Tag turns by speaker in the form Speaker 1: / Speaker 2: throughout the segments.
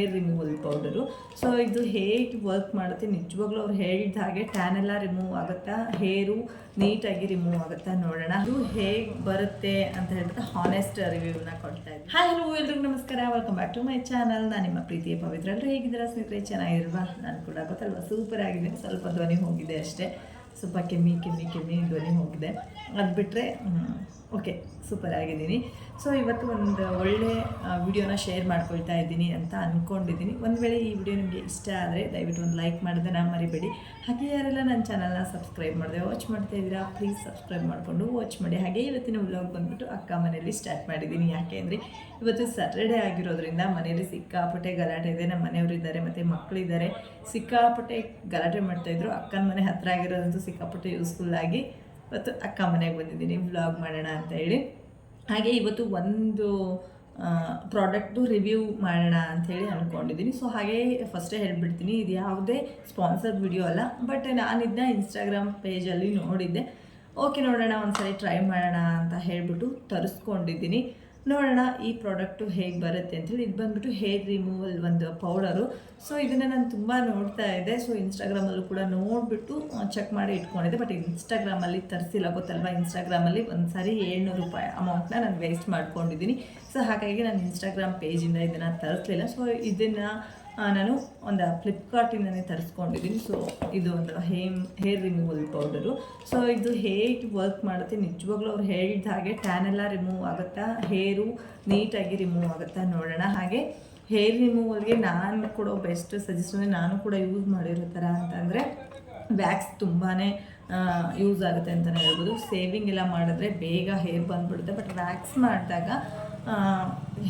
Speaker 1: Hair removal powder so ಇದು ಹೇಗೆ work ಮಾಡುತ್ತೆ? ನಿಜವಾಗ್ಲೂ ಅವ್ರು ಹೇಳಿದ ಹಾಗೆ ಟ್ಯಾನ್ ಎಲ್ಲ ರಿಮೂವ್ ಆಗುತ್ತಾ? ಹೇರು ನೀಟಾಗಿ ರಿಮೂವ್ ಆಗುತ್ತಾ ನೋಡೋಣ. ಅದು ಹೇಗೆ ಬರುತ್ತೆ ಅಂತ ಹೇಳ್ಬಿಟ್ಟು ಹಾನೆಸ್ಟ್ ರಿವ್ಯೂನ ಕೊಡ್ತಾ ಇದ್ದೀನಿ ಹಾಯ್ ಹಲೋ ಎಲ್ರಿಗೂ ನಮಸ್ಕಾರ. Welcome back to my channel ನಾನು ನಿಮ್ಮ ಪ್ರೀತಿಯ ಪವಿತ್ರ. ಎಲ್ಲರೂ ಹೇಗಿದ್ದೀರಾ? ಸ್ನೇಹಿತರೆ, ಚೆನ್ನಾಗಿಲ್ವಾ? ನಾನು ಕೂಡ ಗೊತ್ತಲ್ವಾ? ಸೂಪರ್ ಆಗಿದೆ. ಸ್ವಲ್ಪ ಧ್ವನಿ ಹೋಗಿದೆ ಅಷ್ಟೇ. ಸ್ವಲ್ಪ ಕೆಮ್ಮಿ ಕೆಮ್ಮಿ ಕೆಮ್ಮಿ ಧ್ವನಿ ಹೋಗಿದೆ. ಅದು ಬಿಟ್ಟರೆ ಓಕೆ, ಸೂಪರ್ ಆಗಿದ್ದೀನಿ. ಸೊ ಇವತ್ತು ಒಂದು ಒಳ್ಳೆ ವಿಡಿಯೋನ ಶೇರ್ ಮಾಡ್ಕೊಳ್ತಾ ಇದ್ದೀನಿ ಅಂತ ಅಂದ್ಕೊಂಡಿದ್ದೀನಿ ಒಂದು ವೇಳೆ ಈ ವಿಡಿಯೋ ನಿಮಗೆ ಇಷ್ಟ ಆದರೆ ದಯವಿಟ್ಟು ಒಂದು ಲೈಕ್ ಮಾಡೋದನ್ನ ಮರಿಬೇಡಿ. ಹಾಗೆ ಯಾರೆಲ್ಲ ನನ್ನ ಚಾನಲ್ನ ಸಬ್ಸ್ಕ್ರೈಬ್ ಮಾಡಿದೆ ವಾಚ್ ಮಾಡ್ತಾ ಇದ್ದೀರಾ ಪ್ಲೀಸ್ ಸಬ್ಸ್ಕ್ರೈಬ್ ಮಾಡಿಕೊಂಡು ವಾಚ್ ಮಾಡಿ. ಹಾಗೆ ಇವತ್ತಿನ ವ್ಲಾಗ್ ಬಂದುಬಿಟ್ಟು ಅಕ್ಕ ಮನೆಯಲ್ಲಿ ಸ್ಟಾರ್ಟ್ ಮಾಡಿದ್ದೀನಿ. ಯಾಕೆ ಅಂದರೆ, ಇವತ್ತು ಸ್ಯಾಟರ್ಡೇ ಆಗಿರೋದ್ರಿಂದ ಮನೆಯಲ್ಲಿ ಸಿಕ್ಕಾಪಟ್ಟೆ ಗಲಾಟೆ ಇದೆ. ನಮ್ಮ ಮನೆಯವರು ಇದ್ದಾರೆ, ಮತ್ತು ಮಕ್ಕಳಿದ್ದಾರೆ ಸಿಕ್ಕಾಪಟ್ಟೆ ಗಲಾಟೆ ಮಾಡ್ತಾಯಿದ್ರು ಅಕ್ಕನ ಮನೆ ಹತ್ತಿರ ಆಗಿರೋದಂತೂ ಸಿಕ್ಕಾಪಟ್ಟೆ ಯೂಸ್ಫುಲ್ ಆಗಿ ಇವತ್ತು ಅಕ್ಕ ಮನೆಗೆ ಬಂದಿದ್ದೀನಿ ವ್ಲಾಗ್ ಮಾಡೋಣ ಅಂತ ಹೇಳಿ. ಹಾಗೆ ಇವತ್ತು ಒಂದು ಪ್ರಾಡಕ್ಟು ರಿವ್ಯೂ ಮಾಡೋಣ ಅಂಥೇಳಿ ಅಂದ್ಕೊಂಡಿದ್ದೀನಿ ಸೊ ಹಾಗೆ ಫಸ್ಟೇ ಹೇಳಿಬಿಡ್ತೀನಿ, ಇದು ಯಾವುದೇ ಸ್ಪಾನ್ಸರ್ಡ್ ವಿಡಿಯೋ ಅಲ್ಲ ಬಟ್ ನಾನಿದ್ದ ಇನ್ಸ್ಟಾಗ್ರಾಮ್ ಪೇಜಲ್ಲಿ ನೋಡಿದ್ದೆ. ಓಕೆ ನೋಡೋಣ, ಒಂದ್ಸರಿ ಟ್ರೈ ಮಾಡೋಣ ಅಂತ ಹೇಳಿಬಿಟ್ಟು ತರಿಸ್ಕೊಂಡಿದ್ದೀನಿ. ನೋಡೋಣ ಈ ಪ್ರಾಡಕ್ಟು ಹೇಗೆ ಬರುತ್ತೆ ಅಂತೇಳಿ. ಇದು ಬಂದುಬಿಟ್ಟು ಹೇರ್ ರಿಮೂವಲ್ ಒಂದು ಪೌಡರು ಸೊ ಇದನ್ನು ನಾನು ತುಂಬ ನೋಡ್ತಾ ಇದ್ದೆ. ಸೊ ಇನ್ಸ್ಟಾಗ್ರಾಮಲ್ಲೂ ಕೂಡ ನೋಡಿಬಿಟ್ಟು ಚೆಕ್ ಮಾಡಿ ಇಟ್ಕೊಂಡಿದ್ದೆ. ಬಟ್ ಇನ್ಸ್ಟಾಗ್ರಾಮಲ್ಲಿ ತರಿಸಿಲ್ಲ, ಗೊತ್ತಲ್ವ? ಇನ್ಸ್ಟಾಗ್ರಾಮಲ್ಲಿ ಒಂದು ಸಾರಿ ಏಳ್ನೂರು ರೂಪಾಯಿ ಅಮೌಂಟ್ನ ನಾನು ವೇಸ್ಟ್ ಮಾಡ್ಕೊಂಡಿದ್ದೀನಿ. ಸೊ ಹಾಗಾಗಿ ನಾನು ಇನ್ಸ್ಟಾಗ್ರಾಮ್ ಪೇಜಿಂದ ಇದನ್ನು ತರಿಸ್ಲಿಲ್ಲ. ಸೊ ಇದನ್ನು ನಾನು ಒಂದು ಫ್ಲಿಪ್ಕಾರ್ಟಿಂದನೇ ತರಿಸ್ಕೊಂಡಿದ್ದೀನಿ. ಸೊ ಇದು ಒಂದು ಹೇಮ್ ಹೇರ್ ರಿಮೂವಲ್ ಪೌಡರು ಸೊ ಇದು ಹೇಗೆ ವರ್ಕ್ ಮಾಡುತ್ತೆ? ನಿಜವಾಗ್ಲೂ ಅವ್ರು ಹೇಳಿದ ಹಾಗೆ ಟ್ಯಾನ್ ಎಲ್ಲ ರಿಮೂವ್ ಆಗುತ್ತಾ? ಹೇರು ನೀಟಾಗಿ ರಿಮೂವ್ ಆಗುತ್ತಾ? ನೋಡೋಣ. ಹಾಗೆ ಹೇರ್ ರಿಮೂವಲ್ಗೆ ನಾನು ಕೊಡೋ ಬೆಸ್ಟ್ ಸಜೆಷನ್ ನಾನು ಕೂಡ ಯೂಸ್ ಮಾಡಿರೋ ಥರ ಅಂತಂದರೆ ವ್ಯಾಕ್ಸ್ ತುಂಬಾ ಯೂಸ್ ಆಗುತ್ತೆ ಅಂತಲೇ ಹೇಳ್ಬೋದು. ಸೇವಿಂಗ್ ಎಲ್ಲ ಮಾಡಿದ್ರೆ ಬೇಗ ಹೇರ್ ಬಂದುಬಿಡುತ್ತೆ. ಬಟ್ ವ್ಯಾಕ್ಸ್ ಮಾಡಿದಾಗ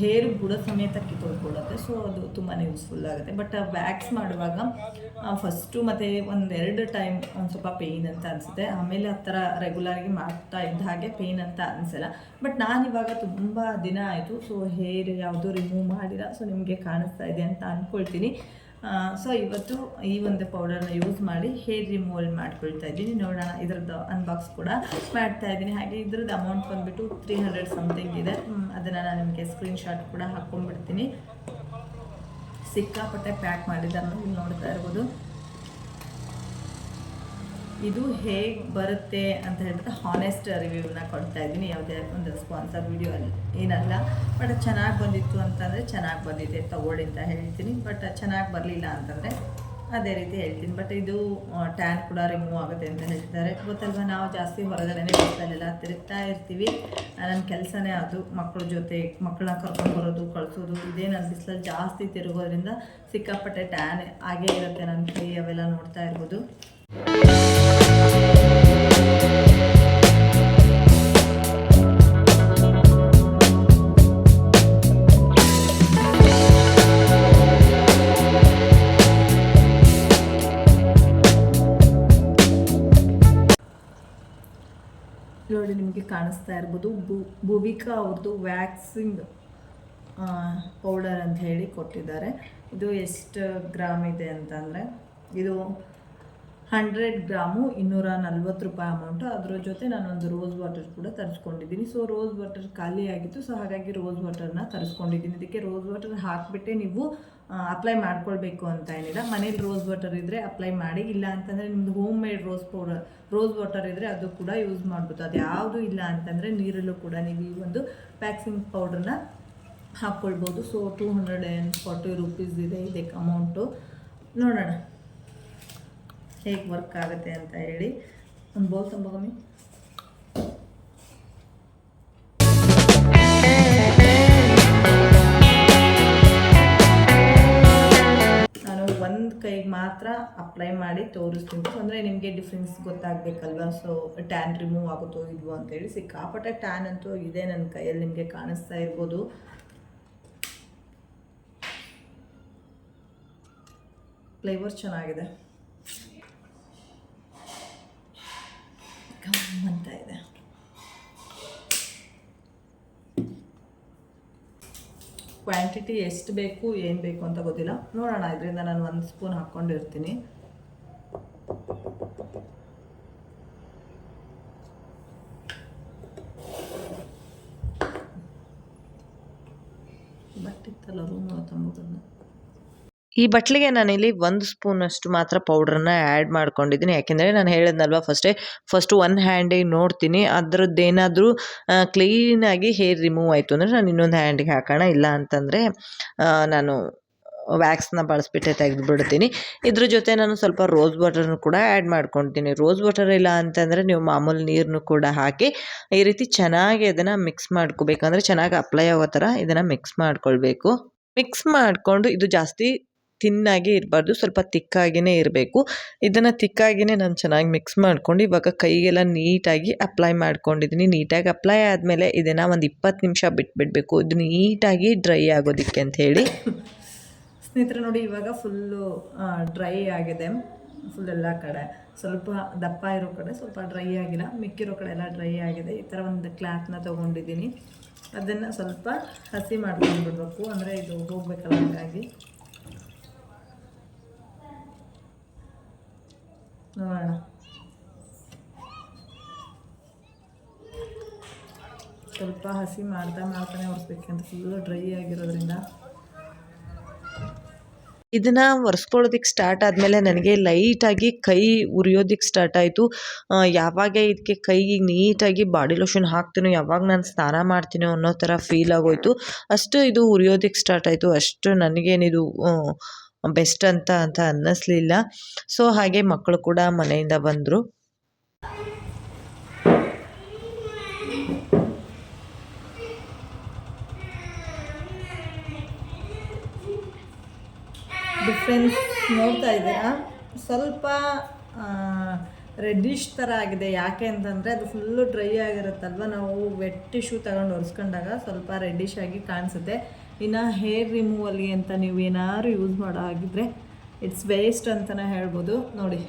Speaker 1: ಹೇರ್ ಬುಡ ಸಮೇತ ಕಿತ್ತೋಗ್ಬಿಡುತ್ತೆ ಸೊ ಅದು ತುಂಬಾ ಯೂಸ್ಫುಲ್ ಆಗುತ್ತೆ. ಬಟ್ ವ್ಯಾಕ್ಸ್ ಮಾಡುವಾಗ ಫಸ್ಟು ಮತ್ತು ಒಂದೆರಡು ಟೈಮ್ ಒಂದು ಸ್ವಲ್ಪ ಪೇಯ್ನ್ ಅಂತ ಅನಿಸುತ್ತೆ. ಆಮೇಲೆ ಆ ಥರ ರೆಗ್ಯುಲರಾಗಿ ಮಾಡ್ತಾ ಇದ್ದ ಹಾಗೆ ಪೇಯ್ನ್ ಅಂತ ಅನಿಸಲ್ಲ. ಬಟ್ ನಾನಿವಾಗ ತುಂಬ ದಿನ ಆಯಿತು. ಸೊ ಹೇರ್ ಯಾವುದೋ ರಿಮೂವ್ ಮಾಡಿಲ್ಲ. ಸೊ ನಿಮಗೆ ಕಾಣಿಸ್ತಾ ಇದೆ ಅಂತ ಅಂದ್ಕೊಳ್ತೀನಿ ಸೊ ಇವತ್ತು ಈ ಒಂದು ಪೌಡರ್ನ ಯೂಸ್ ಮಾಡಿ ಹೇರ್ ರಿಮೂವಲ್ ಮಾಡ್ಕೊಳ್ತಾ ಇದ್ದೀನಿ. ನೋಡೋಣ, ಇದ್ರದ್ದು ಅನ್ಬಾಕ್ಸ್ ಕೂಡ ಮಾಡ್ತಾ ಇದ್ದೀನಿ. ಹಾಗೆ ಇದ್ರದ್ದು ಅಮೌಂಟ್ ಬಂದುಬಿಟ್ಟು ತ್ರೀ ಹಂಡ್ರೆಡ್ ಸಮಥಿಂಗ್ ಇದೆ. ಅದನ್ನು ನಾನು ನಿಮಗೆ ಸ್ಕ್ರೀನ್ಶಾಟ್ ಕೂಡ ಹಾಕ್ಕೊಂಡ್ಬಿಡ್ತೀನಿ. ಸಿಕ್ಕಾಪಟ್ಟೆ ಪ್ಯಾಕ್ ಮಾಡಿದ್ದನ್ನು ಇಲ್ಲಿ ನೋಡ್ತಾ ಇರ್ಬೋದು. ಇದು ಹೇಗೆ ಬರುತ್ತೆ ಅಂತ ಹೇಳ್ಬಿಟ್ಟು ಹಾನೆಸ್ಟ್ ರಿವ್ಯೂನ ಕೊಡ್ತಾ ಇದ್ದೀನಿ. ಯಾವುದೇ ಒಂದು ಸ್ಪಾನ್ಸರ್ ವಿಡಿಯೋ ಅಲ್ಲಿ ಏನಲ್ಲ. ಬಟ್ ಚೆನ್ನಾಗಿ ಬಂದಿತ್ತು ಅಂತಂದರೆ ಚೆನ್ನಾಗಿ ಬಂದಿದೆ. ತಗೊಳ್ಳಿ ಅಂತ ಹೇಳ್ತೀನಿ. ಬಟ್ ಚೆನ್ನಾಗಿ ಬರಲಿಲ್ಲ ಅಂತಂದರೆ ಅದೇ ರೀತಿ ಹೇಳ್ತೀನಿ. ಬಟ್ ಇದು ಟ್ಯಾನ್ ಕೂಡ ರಿಮೂವ್ ಆಗುತ್ತೆ ಅಂತ ಹೇಳ್ತಾರೆ ಗೊತ್ತಲ್ವ? ನಾವು ಜಾಸ್ತಿ ಹೊರಗಡೆನೇ ಬಿಸಿಲಲ್ಲೆಲ್ಲ ತಿರುಗ್ತಾ ಇರ್ತೀವಿ. ನನ್ನ ಕೆಲಸನೇ ಅದು. ಮಕ್ಕಳ ಜೊತೆ ಮಕ್ಕಳನ್ನ ಕರ್ಕೊಂಡು ಬರೋದು, ಕಳಿಸೋದು, ಇದೇ ನನ್ನ ಬಿಸಿಲಲ್ಲಿ ಜಾಸ್ತಿ ತಿರುಗೋದ್ರಿಂದ ಸಿಕ್ಕಾಪಟ್ಟೆ ಟ್ಯಾನ್ ಆಗೇ ಇರುತ್ತೆ ನನ್ನ ಕೈ, ಅವೆಲ್ಲ ನೋಡ್ತಾ ಇರ್ಬೋದು. ನೋಡಿ, ನಿಮಗೆ ಕಾಣಿಸ್ತಾ ಇರ್ಬೋದು ಭುವಿಕಾ ಅವ್ರದ್ದು ವ್ಯಾಕ್ಸಿಂಗ್ ಪೌಡರ್ ಅಂತ ಹೇಳಿ ಕೊಟ್ಟಿದ್ದಾರೆ. ಇದು ಎಷ್ಟು ಗ್ರಾಮ್ ಇದೆ ಅಂತಂದರೆ, ಇದು ಹಂಡ್ರೆಡ್ ಗ್ರಾಮು ಇನ್ನೂರ ನಲ್ವತ್ತು ರೂಪಾಯಿ ಅಮೌಂಟು ಅದರ ಜೊತೆ ನಾನೊಂದು ರೋಸ್ ವಾಟರ್ ಕೂಡ ತರಿಸ್ಕೊಂಡಿದ್ದೀನಿ. ಸೊ ರೋಸ್ ವಾಟರ್ ಖಾಲಿ ಆಗಿತ್ತು. ಸೊ ಹಾಗಾಗಿ ರೋಸ್ ವಾಟರ್ನ ತರಿಸ್ಕೊಂಡಿದ್ದೀನಿ. ಇದಕ್ಕೆ ರೋಸ್ ವಾಟರ್ ಹಾಕಿಬಿಟ್ಟೆ ನೀವು ಅಪ್ಲೈ ಮಾಡ್ಕೊಳ್ಬೇಕು ಅಂತ ಏನಿಲ್ಲ. ಮನೇಲಿ ರೋಸ್ ವಾಟರ್ ಇದ್ದರೆ ಅಪ್ಲೈ ಮಾಡಿ. ಇಲ್ಲ ಅಂತಂದರೆ ನಿಮ್ಮದು homemade rose powder rose water ಇದ್ದರೆ ಅದು ಕೂಡ ಯೂಸ್ ಮಾಡ್ಬೋದು. ಅದು ಯಾವುದು ಇಲ್ಲ ಅಂತಂದರೆ ನೀರಲ್ಲೂ ಕೂಡ ನೀವು ಈ ಒಂದು ಪ್ಯಾಕ್ಸಿಂಗ್ ಪೌಡ್ರನ್ನ ಹಾಕ್ಕೊಳ್ಬೋದು. So two hundred and forty rupees ಇದೆ ಇದಕ್ಕೆ ಅಮೌಂಟು ನೋಡೋಣ. ಹೇಗೆ ವರ್ಕ್ ಆಗುತ್ತೆ ಅಂತ ಹೇಳಿ ಒಂದು ಬೌಲ್ ತಂಬಗಮ್ಮಿ? ನಾನು ಒಂದು ಕೈಗೆ ಮಾತ್ರ ಅಪ್ಲೈ ಮಾಡಿ ತೋರಿಸ್ತೀನಿ. ಅಂದರೆ ನಿಮಗೆ ಡಿಫ್ರೆನ್ಸ್ ಗೊತ್ತಾಗಬೇಕಲ್ವ? ಸೊ ಟ್ಯಾನ್ ರಿಮೂವ್ ಆಗುತ್ತೋ ಇಲ್ವೋ ಅಂತೇಳಿ ಸಿಕ್ಕಾಪಟ್ಟೆ ಟ್ಯಾನ್ ಅಂತೂ ಇದೆ ನನ್ನ ಕೈಯಲ್ಲಿ, ನಿಮಗೆ ಕಾಣಿಸ್ತಾ ಇರ್ಬೋದು. ಫ್ಲೇವರ್ ಚೆನ್ನಾಗಿದೆ ಗಮ್ ಅಂತ ಇದೆ ಕ್ವಾಂಟಿಟಿ ಎಷ್ಟು ಬೇಕು, ಏನು ಬೇಕು ಅಂತ ಗೊತ್ತಿಲ್ಲ. ನೋಡೋಣ, ಇದರಿಂದ ನಾನು ಒಂದು ಸ್ಪೂನ್ ಹಾಕ್ಕೊಂಡಿರ್ತೀನಿ. ಬಟ್ಟಿತ್ತಲ್ಲ ರೂಮ್ ತಂಬೋದನ್ನು.
Speaker 2: ಈ ಬಟ್ಲಿಗೆ ನಾನಿಲ್ಲಿ ಒಂದು ಸ್ಪೂನಷ್ಟು ಮಾತ್ರ ಪೌಡ್ರನ್ನ ಆ್ಯಡ್ ಮಾಡ್ಕೊಂಡಿದ್ದೀನಿ. ಯಾಕೆಂದರೆ ನಾನು ಹೇಳಿದ್ನಲ್ವ ಫಸ್ಟೇ ಫಸ್ಟು ಒನ್ ಹ್ಯಾಂಡಿಗೆ ನೋಡ್ತೀನಿ. ಅದರದ್ದೇನಾದರೂ ಕ್ಲೀನಾಗಿ ಹೇರ್ ರಿಮೂವ್ ಆಯಿತು ಅಂದರೆ ನಾನು ಇನ್ನೊಂದು ಹ್ಯಾಂಡಿಗೆ ಹಾಕೋಣ. ಇಲ್ಲ ಅಂತಂದರೆ ನಾನು ವ್ಯಾಕ್ಸ್ನ ಬಳಸ್ಬಿಟ್ಟೆ ತೆಗೆದುಬಿಡ್ತೀನಿ. ಇದ್ರ ಜೊತೆ ನಾನು ಸ್ವಲ್ಪ ರೋಸ್ ವಾಟರ್ನು ಕೂಡ ಆ್ಯಡ್ ಮಾಡ್ಕೊಳ್ತೀನಿ ರೋಸ್ ವಾಟರ್ ಇಲ್ಲ ಅಂತಂದರೆ ನೀವು ಮಾಮೂಲಿ ನೀರನ್ನು ಕೂಡ ಹಾಕಿ, ಈ ರೀತಿ ಚೆನ್ನಾಗಿ ಅದನ್ನು ಮಿಕ್ಸ್ ಮಾಡ್ಕೋಬೇಕಂದ್ರೆ ಚೆನ್ನಾಗಿ ಅಪ್ಲೈ ಆಗೋ ಥರ ಇದನ್ನು ಮಿಕ್ಸ್ ಮಾಡ್ಕೊಳ್ಬೇಕು. ಮಿಕ್ಸ್ ಮಾಡಿಕೊಂಡು ಇದು ಜಾಸ್ತಿ ತಿನ್ನಾಗಿ ಇರಬಾರ್ದು, ಸ್ವಲ್ಪ ತಿಕ್ಕಾಗಿಯೇ ಇರಬೇಕು. ಇದನ್ನು ತಿಕ್ಕಾಗಿಯೇ ನಾನು ಚೆನ್ನಾಗಿ ಮಿಕ್ಸ್ ಮಾಡ್ಕೊಂಡು ಇವಾಗ ಕೈಗೆಲ್ಲ ನೀಟಾಗಿ ಅಪ್ಲೈ ಮಾಡ್ಕೊಂಡಿದ್ದೀನಿ ನೀಟಾಗಿ ಅಪ್ಲೈ ಆದಮೇಲೆ ಇದನ್ನು ಒಂದು ಇಪ್ಪತ್ತು ನಿಮಿಷ ಬಿಟ್ಬಿಡಬೇಕು. ಇದು ನೀಟಾಗಿ ಡ್ರೈ ಆಗೋದಕ್ಕೆ ಅಂತ ಹೇಳಿ.
Speaker 1: ಸ್ನೇಹಿತರೆ ನೋಡಿ, ಇವಾಗ ಫುಲ್ಲು ಡ್ರೈ ಆಗಿದೆ. ಫುಲ್ ಎಲ್ಲ ಕಡೆ. ಸ್ವಲ್ಪ ದಪ್ಪ ಇರೋ ಕಡೆ ಸ್ವಲ್ಪ ಡ್ರೈ ಆಗಿಲ್ಲ. ಮಿಕ್ಕಿರೋ ಕಡೆ ಎಲ್ಲ ಡ್ರೈ ಆಗಿದೆ. ಈ ಥರ ಒಂದು ಕ್ಲಾತ್ನ ತೊಗೊಂಡಿದ್ದೀನಿ. ಅದನ್ನು ಸ್ವಲ್ಪ ಹಸಿ ಮಾಡ್ಕೊಂಡು ಬಿಡಬೇಕು ಅಂದರೆ ಇದು ಹೋಗ್ಬೇಕಲ್ಲ, ಹಾಗಾಗಿ. ನೋಡೋಣ. ಸ್ವಲ್ಪ ಹಸಿ ಮಾಡ್ತಾ ಮಾಡ್ತಾನೆ ಒರೆಸ್ಬೇಕಂತ ಫುಲ್ಲು ಡ್ರೈ ಆಗಿರೋದ್ರಿಂದ.
Speaker 2: ಇದನ್ನು ಒರೆಸ್ಕೊಳ್ಳೋದಕ್ಕೆ ಸ್ಟಾರ್ಟ್ ಆದಮೇಲೆ ನನಗೆ ಲೈಟಾಗಿ ಕೈ ಉರಿಯೋದಕ್ಕೆ ಸ್ಟಾರ್ಟ್ ಆಯಿತು. ಯಾವಾಗ ಇದಕ್ಕೆ ಕೈಗೆ ನೀಟಾಗಿ ಬಾಡಿ ಲೋಷನ್ ಹಾಕ್ತೀನೋ, ಯಾವಾಗ ನಾನು ಸ್ನಾನ ಮಾಡ್ತೀನೋ ಅನ್ನೋ ಥರ ಫೀಲ್ ಆಗೋಯ್ತು. ಅಷ್ಟು ಇದು ಉರಿಯೋದಕ್ಕೆ ಸ್ಟಾರ್ಟ್ ಆಯಿತು. ಅಷ್ಟು ನನಗೇನಿದು ಬೆಸ್ಟ್ ಅಂತ ಅಂತ ಅನ್ನಿಸ್ಲಿಲ್ಲ. ಸೊ ಹಾಗೆ ಮಕ್ಕಳು ಕೂಡ ಮನೆಯಿಂದ ಬಂದರು.
Speaker 1: ಡಿಫ್ರೆನ್ಸ್ ನೋಡ್ತಾ ಇದ್ದೀರಾ? ಸ್ವಲ್ಪ ರೆಡ್ಡಿಶ್ ಥರ ಆಗಿದೆ. ಯಾಕೆ ಅಂತಂದರೆ ಅದು ಫುಲ್ಲು ಡ್ರೈ ಆಗಿರುತ್ತಲ್ವ? ನಾವು ವೆಟ್ ಟಿಶ್ಯೂ ತಗೊಂಡು ಒರೆಸ್ಕೊಂಡಾಗ ಸ್ವಲ್ಪ ರೆಡ್ಡಿಶ್ ಆಗಿ ಕಾಣಿಸುತ್ತೆ. ಇನ್ನು ಹೇರ್ ರಿಮೂವಲ್ಲಿ ಅಂತ ನೀವು ಏನಾದ್ರು ಯೂಸ್ ಮಾಡೋ ಆಗಿದ್ರೆ ಇಟ್ಸ್ ವೇಸ್ಟ್ ಅಂತಲೇ ಹೇಳ್ಬೋದು. ನೋಡಿ.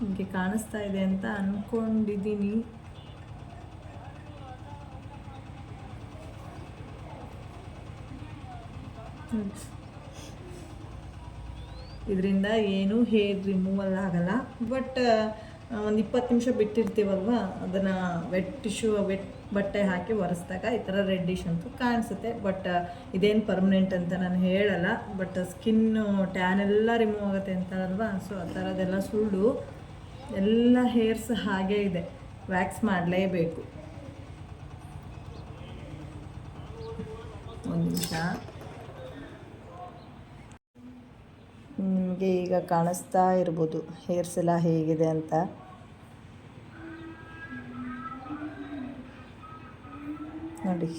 Speaker 1: ನಿಮಗೆ ಕಾಣಿಸ್ತಾ ಇದೆ ಅಂತ ಅಂದ್ಕೊಂಡಿದ್ದೀನಿ ಇದರಿಂದ ಏನು ಹೇರ್ ರಿಮೂವಲ್ ಆಗಲ್ಲ. ಬಟ್ ಒಂದು ಇಪ್ಪತ್ತು ನಿಮಿಷ ಬಿಟ್ಟಿರ್ತೀವಲ್ವ? ಅದನ್ನು ವೆಟ್ ಟಿಶ್ಯೂ ವೆಟ್ ಬಟ್ಟೆ ಹಾಕಿ ಒರೆಸ್ದಾಗ ಈ ಥರ ರೆಡ್ಡಿಶ್ ಅಂತೂ ಕಾಣಿಸುತ್ತೆ. ಬಟ್ ಇದೇನು ಪರ್ಮನೆಂಟ್ ಅಂತ ನಾನು ಹೇಳಲ್ಲ. ಬಟ್ ಸ್ಕಿನ್ನು ಟ್ಯಾನ್ ಎಲ್ಲ ರಿಮೂವ್ ಆಗುತ್ತೆ ಅಂತಾರಲ್ವ? ಸೊ ಆ ಥರದ್ದೆಲ್ಲ ಸುಳ್ಳು, ಎಲ್ಲ ಹೇರ್ಸ್ ಹಾಗೇ ಇದೆ. ವ್ಯಾಕ್ಸ್ ಮಾಡಲೇಬೇಕು. ಒಂದು ನಿಮಗೆ ಈಗ ಕಾಣಿಸ್ತಾ ಇರ್ಬೋದು. ಹೇರ್ಸ್ ಎಲ್ಲ ಹೇಗಿದೆ ಅಂತ. ನೋಡಿ.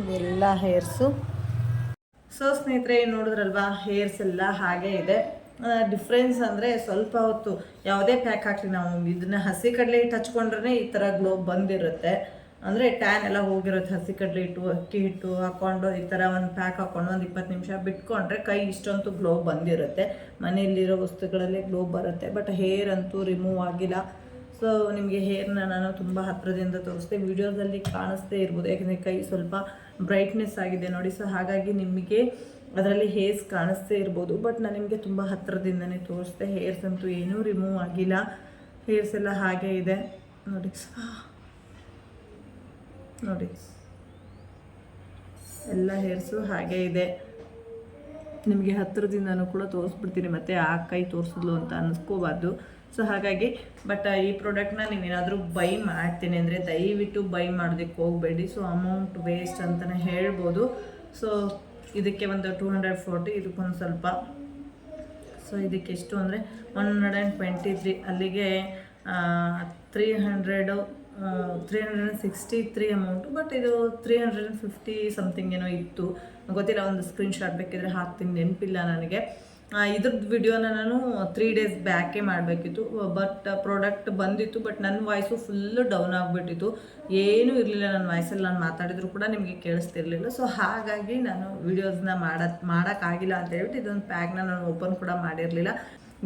Speaker 1: ಇದೆಲ್ಲ ಹೇರ್ಸು. ಸೊ ಸ್ನೇಹಿತರೆ ನೋಡಿದ್ರಲ್ವಾ, ಹೇರ್ಸ್ ಎಲ್ಲ ಹಾಗೆ ಇದೆ. ಡಿಫ್ರೆನ್ಸ್ ಅಂದರೆ ಸ್ವಲ್ಪ ಹೊತ್ತು ಯಾವುದೇ ಪ್ಯಾಕ್ ಹಾಕಲಿ ನಾವು ಇದನ್ನ ಹಸಿ ಕಡಲೆ ಹಿಟ್ಟು ಈ ಥರ ಗ್ಲೋ ಬಂದಿರುತ್ತೆ. ಅಂದರೆ ಟ್ಯಾನ್ ಎಲ್ಲ ಹೋಗಿರುತ್ತೆ, ಹಸಿ ಕಡಲೆ ಹಿಟ್ಟು, ಅಕ್ಕಿ ಹಿಟ್ಟು ಹಾಕ್ಕೊಂಡು ಈ ಥರ ಒಂದು ಪ್ಯಾಕ್ ಹಾಕ್ಕೊಂಡು ಒಂದು ಇಪ್ಪತ್ತು ನಿಮಿಷ ಬಿಟ್ಕೊಂಡ್ರೆ ಕೈ ಇಷ್ಟಂತೂ ಗ್ಲೋ ಬಂದಿರುತ್ತೆ. ಮನೆಯಲ್ಲಿರೋ ವಸ್ತುಗಳಲ್ಲೇ ಗ್ಲೋ ಬರುತ್ತೆ ಬಟ್ ಹೇರ್ ಅಂತೂ ರಿಮೂವ್ ಆಗಿಲ್ಲ. ಸೊ ನಿಮಗೆ ಹೇರ್ನ ನಾನು ತುಂಬ ಹತ್ತಿರದಿಂದ ತೋರಿಸ್ದೆ. ವಿಡಿಯೋದಲ್ಲಿ ಕಾಣಿಸ್ದೇ ಇರ್ಬೋದು, ಯಾಕಂದರೆ ಕೈ ಸ್ವಲ್ಪ ಬ್ರೈಟ್ನೆಸ್ ಆಗಿದೆ ನೋಡಿ. ಸೊ ಹಾಗಾಗಿ ನಿಮಗೆ ಅದರಲ್ಲಿ ಹೇರ್ಸ್ ಕಾಣಿಸ್ತೇ ಇರ್ಬೋದು ಬಟ್ ನಾನು ನಿಮಗೆ ತುಂಬ ಹತ್ತಿರದಿಂದನೇ ತೋರಿಸ್ದೆ. ಹೇರ್ಸ್ ಅಂತೂ ಏನೂ ರಿಮೂವ್ ಆಗಿಲ್ಲ. ಹೇರ್ಸ್ ಎಲ್ಲ ಹಾಗೆ ಇದೆ. ನೋಡಿ. ನೋಡಿ. ಎಲ್ಲ ಹೇರ್ಸು ಹಾಗೆ ಇದೆ. ನಿಮಗೆ ಹತ್ತಿರದಿಂದನೂ ಕೂಡ ತೋರಿಸ್ಬಿಡ್ತೀನಿ, ಮತ್ತು ಆ ಕೈ ತೋರಿಸಿದ್ಲು ಅಂತ ಅನ್ನಿಸ್ಕೋಬಾರ್ದು ಸೊ ಹಾಗಾಗಿ ಬಟ್ ಈ ಪ್ರಾಡಕ್ಟ್ನ ನೀವೇನಾದರೂ ಬೈ ಮಾಡ್ತೀನಿ ಅಂದರೆ ದಯವಿಟ್ಟು ಬೈ ಮಾಡೋದಕ್ಕೆ ಹೋಗಬೇಡಿ. ಸೊ ಅಮೌಂಟ್ ವೇಸ್ಟ್ ಅಂತಲೇ ಹೇಳ್ಬೋದು. ಸೊ ಇದಕ್ಕೆ ಒಂದು ಟೂ ಹಂಡ್ರೆಡ್ ಫೋರ್ಟಿ ಇದಕ್ಕೊಂದು ಸ್ವಲ್ಪ. ಸೊ ಇದಕ್ಕೆ ಎಷ್ಟು ಅಂದರೆ one hundred and twenty three ಅಲ್ಲಿಗೆ three hundred three hundred sixty three amount but ಇದು ತ್ರೀ ಹಂಡ್ರೆಡ್ ಫಿಫ್ಟಿ ಸಮಥಿಂಗ್ ಏನೋ ಇತ್ತು. ಗೊತ್ತಿಲ್ಲ, ಒಂದು ಸ್ಕ್ರೀನ್ಶಾಟ್ ಬೇಕಿದ್ರೆ ಹಾಕ್ತೀನಿ, ನೆನಪಿಲ್ಲ ನನಗೆ. ಇದ್ರದ್ದು ವಿಡಿಯೋನ ನಾನು ತ್ರೀ ಡೇಸ್ ಬ್ಯಾಕೇ ಮಾಡಬೇಕಿತ್ತು. ಬಟ್ ಪ್ರಾಡಕ್ಟ್ ಬಂದಿತ್ತು ಬಟ್ ನನ್ನ ವಾಯ್ಸು ಫುಲ್ಲು ಡೌನ್ ಆಗಿಬಿಟ್ಟಿತ್ತು. ಏನೂ ಇರಲಿಲ್ಲ ನನ್ನ ವಾಯ್ಸಲ್ಲಿ ನಾನು ಮಾತಾಡಿದ್ರು ಕೂಡ ನಿಮಗೆ ಕೇಳಿಸ್ತಿರ್ಲಿಲ್ಲ. ಸೊ ಹಾಗಾಗಿ ನಾನು ವಿಡಿಯೋಸ್ನ ಮಾಡೋದು, ಮಾಡೋಕ್ಕಾಗಿಲ್ಲ ಅಂತ ಹೇಳ್ಬಿಟ್ಟು ಇದೊಂದು ಪ್ಯಾಕ್ನ ನಾನು ಓಪನ್ ಕೂಡ ಮಾಡಿರಲಿಲ್ಲ.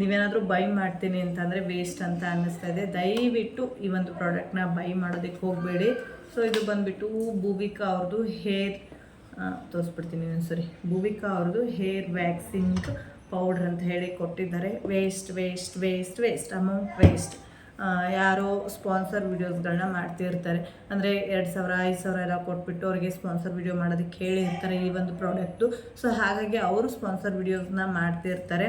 Speaker 1: ನೀವೇನಾದರೂ ಬೈ ಮಾಡ್ತೀನಿ ಅಂತಂದರೆ ವೇಸ್ಟ್ ಅಂತ ಅನ್ನಿಸ್ತಾ ಇದೆ. ದಯವಿಟ್ಟು ಈ ಒಂದು ಪ್ರಾಡಕ್ಟ್ನ ಬೈ ಮಾಡೋದಕ್ಕೆ ಹೋಗಬೇಡಿ. ಸೊ ಇದು ಬಂದುಬಿಟ್ಟು ಭೂವಿಕಾ ಅವ್ರದ್ದು ಹೇರ್ ತೋರಿಸ್ಬಿಡ್ತೀನಿ ಸರಿ ಭೂವಿಕಾ ಅವ್ರದ್ದು ಹೇರ್ ವ್ಯಾಕ್ಸಿಂಗ್ ಪೌಡ್ರ್ ಅಂತ ಹೇಳಿ ಕೊಟ್ಟಿದ್ದಾರೆ. Waste waste waste waste amount waste ಯಾರೋ ಸ್ಪಾನ್ಸರ್ ವೀಡಿಯೋಸ್ಗಳನ್ನ ಮಾಡ್ತಿರ್ತಾರೆ. ಅಂದರೆ ಎರಡು ಸಾವಿರ, ಐದು ಸಾವಿರ ಎಲ್ಲ ಕೊಟ್ಬಿಟ್ಟು ಅವರಿಗೆ ಸ್ಪಾನ್ಸರ್ ವೀಡಿಯೋ ಮಾಡೋದಕ್ಕೆ ಹೇಳಿರ್ತಾರೆ ಈ ಒಂದು ಪ್ರಾಡಕ್ಟು ಸೊ ಹಾಗಾಗಿ ಅವರು ಸ್ಪಾನ್ಸರ್ ವೀಡಿಯೋಸ್ನ ಮಾಡ್ತಿರ್ತಾರೆ.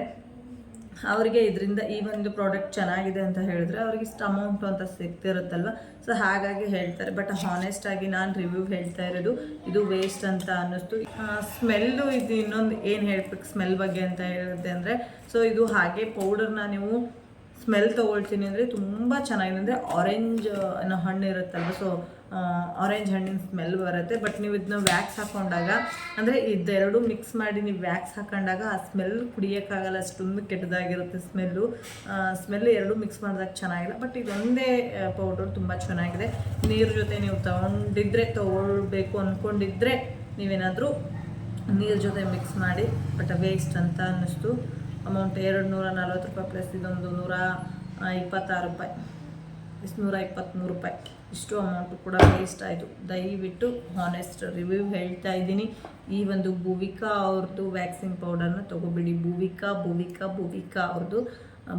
Speaker 1: ಅವರಿಗೆ ಇದರಿಂದ ಈ ಒಂದು ಪ್ರಾಡಕ್ಟ್ ಚೆನ್ನಾಗಿದೆ ಅಂತ ಹೇಳಿದ್ರೆ ಅವ್ರಿಗೆ ಇಷ್ಟು ಅಮೌಂಟು ಅಂತ ಸಿಗ್ತಿರುತ್ತಲ್ವ? ಸೊ ಹಾಗಾಗಿ ಹೇಳ್ತಾರೆ. ಬಟ್ ಹಾನೆಸ್ಟ್ ಆಗಿ ನಾನು ರಿವ್ಯೂ ಹೇಳ್ತಾ ಇರೋದು, ಇದು ವೇಸ್ಟ್ ಅಂತ ಅನ್ನಿಸ್ತು. ಸ್ಮೆಲ್ಲು ಇದು ಇನ್ನೊಂದು ಏನು ಹೇಳ್ಬೇಕು ಸ್ಮೆಲ್ ಬಗ್ಗೆ ಅಂತ ಹೇಳಿದೆ ಅಂದರೆ ಸೊ ಇದು ಹಾಗೆ ಪೌಡರ್ನ ನೀವು ಸ್ಮೆಲ್ ತೊಗೊಳ್ತೀನಿ ಅಂದರೆ ತುಂಬ ಚೆನ್ನಾಗಿದೆ. ಅಂದರೆ ಆರೆಂಜ್ ಅನ್ನೋ ಹಣ್ಣು ಇರುತ್ತಲ್ವ? ಸೊ ಆರೆಂಜ್ ಹಣ್ಣಿನ ಸ್ಮೆಲ್ ಬರುತ್ತೆ. ಬಟ್ ನೀವು ಇದನ್ನ ವ್ಯಾಕ್ಸ್ ಹಾಕೊಂಡಾಗ, ಅಂದರೆ ಇದೆರಡು ಮಿಕ್ಸ್ ಮಾಡಿ ನೀವು ವ್ಯಾಕ್ಸ್ ಹಾಕೊಂಡಾಗ ಆ ಸ್ಮೆಲ್ ಕುಡಿಯೋಕ್ಕಾಗಲ್ಲ. ಅಷ್ಟೊಂದು ಕೆಟ್ಟದಾಗಿರುತ್ತೆ ಸ್ಮೆಲ್ಲು ಸ್ಮೆಲ್ ಎರಡು ಮಿಕ್ಸ್ ಮಾಡಿದಾಗ ಚೆನ್ನಾಗಿಲ್ಲ. ಬಟ್ ಇದೊಂದೇ ಪೌಡರ್ ತುಂಬ ಚೆನ್ನಾಗಿದೆ. ನೀರು ಜೊತೆ ನೀವು ತಗೊಂಡಿದ್ರೆ, ತೊಗೊಳ್ಬೇಕು ಅಂದ್ಕೊಂಡಿದ್ರೆ ನೀವೇನಾದರೂ ನೀರು ಜೊತೆ ಮಿಕ್ಸ್ ಮಾಡಿ ಬಟ್ ವೇಸ್ಟ್ ಅಂತ ಅನ್ನಿಸ್ತು. ಅಮೌಂಟ್ ಎರಡು ನೂರ ನಲ್ವತ್ತು ರೂಪಾಯಿ ಪ್ಲಸ್ ಇದೊಂದು ನೂರ ಇಪ್ಪತ್ತಾರು ರೂಪಾಯಿ. ಇಷ್ಟು ನೂರ ಇಪ್ಪತ್ತ್ಮೂರು ರೂಪಾಯಿ. ಇಷ್ಟು ಅಮೌಂಟು ಕೂಡ ವೇಸ್ಟ್ ಆಯಿತು. ದಯವಿಟ್ಟು ಹಾನೆಸ್ಟ್ ರಿವ್ಯೂ ಹೇಳ್ತಾ ಇದ್ದೀನಿ. ಈ ಒಂದು ಭೂವಿಕಾ ಅವ್ರದ್ದು ವ್ಯಾಕ್ಸಿನ್ ಪೌಡರ್ನ ತೊಗೊಬಿಡಿ. ಭೂವಿಕಾ ಭೂವಿಕಾ ಭೂವಿಕಾ ಅವ್ರದ್ದು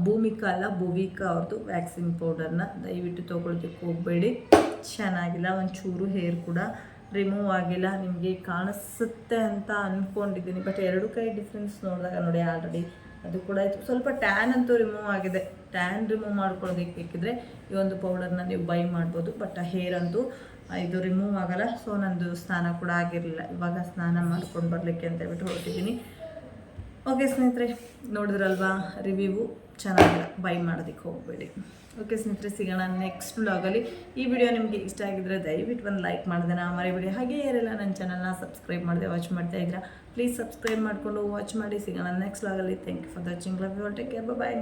Speaker 1: ಭೂಮಿಕಾ ಅಲ್ಲ, ಭೂವಿಕಾ ಅವ್ರದ್ದು ವ್ಯಾಕ್ಸಿನ್ ಪೌಡರ್ನ ದಯವಿಟ್ಟು ತೊಗೊಳೋದಕ್ಕೆ ಹೋಗಬೇಡಿ. ಚೆನ್ನಾಗಿಲ್ಲ, ಒಂಚೂರು ಹೇರ್ ಕೂಡ ರಿಮೂವ್ ಆಗಿಲ್ಲ. ನಿಮಗೆ ಕಾಣಿಸುತ್ತೆ ಅಂತ ಅಂದ್ಕೊಂಡಿದ್ದೀನಿ ಬಟ್ ಎರಡು ಕೈ ಡಿಫ್ರೆನ್ಸ್ ನೋಡಿದಾಗ ನೋಡಿ ಆಲ್ರೆಡಿ ಅದು ಕೂಡ ಇತ್ತು ಸ್ವಲ್ಪ ಟ್ಯಾನ್ ಅಂತೂ ರಿಮೂವ್ ಆಗಿದೆ. ಟ್ಯಾನ್ ರಿಮೂವ್ ಮಾಡ್ಕೊಳ್ಳೋದಕ್ಕೆ ಬೇಕಿದ್ರೆ ಈ ಒಂದು ಪೌಡರ್ನ ನೀವು ಬೈ ಮಾಡ್ಬೋದು. ಬಟ್ ಹೇರ್ ಅಂತೂ ಇದು ರಿಮೂವ್ ಆಗಲ್ಲ. ಸೊ ನಂದು ಸ್ನಾನ ಕೂಡ ಆಗಿರಲಿಲ್ಲ. ಇವಾಗ ಸ್ನಾನ ಮಾಡ್ಕೊಂಡು ಬರಲಿಕ್ಕೆ ಅಂತ ಹೇಳ್ಬಿಟ್ಟು ಹೊರಟಿದ್ದೀನಿ. ಓಕೆ ಸ್ನೇಹಿತರೆ, ನೋಡಿದ್ರಲ್ವಾ? ರಿವ್ಯೂ ಚೆನ್ನಾಗಿಲ್ಲ. ಬೈ ಮಾಡೋದಕ್ಕೆ ಹೋಗಬೇಡಿ. ಓಕೆ ಸ್ನೇಹಿತರೆ, ಸಿಗೋಣ ನೆಕ್ಸ್ಟ್ ಬ್ಲಾಗಲ್ಲಿ ಈ ವಿಡಿಯೋ ನಿಮಗೆ ಇಷ್ಟ ಆಗಿದ್ರೆ ದಯವಿಟ್ಟು ಒಂದು ಲೈಕ್ ಮಾಡಿದೆ ನಾ ಮರಿಬೇಡಿ. ಹಾಗೆ ಯಾರೆಲ್ಲ ನನ್ನ ಚಾನಲ್ನ ಸಬ್ಸ್ಕ್ರೈಬ್ ಮಾಡಿದೆ ವಾಚ್ ಮಾಡ್ತಾ ಇದ್ದೀರಾ ಪ್ಲೀಸ್ ಸಬ್ಸ್ಕ್ರೈಬ್ ಮಾಡಿಕೊಂಡು ವಾಚ್ ಮಾಡಿ. ಸಿಗೋಣ next ಬ್ಲಾಗಲ್ಲಿ thank you for watching love you take care bye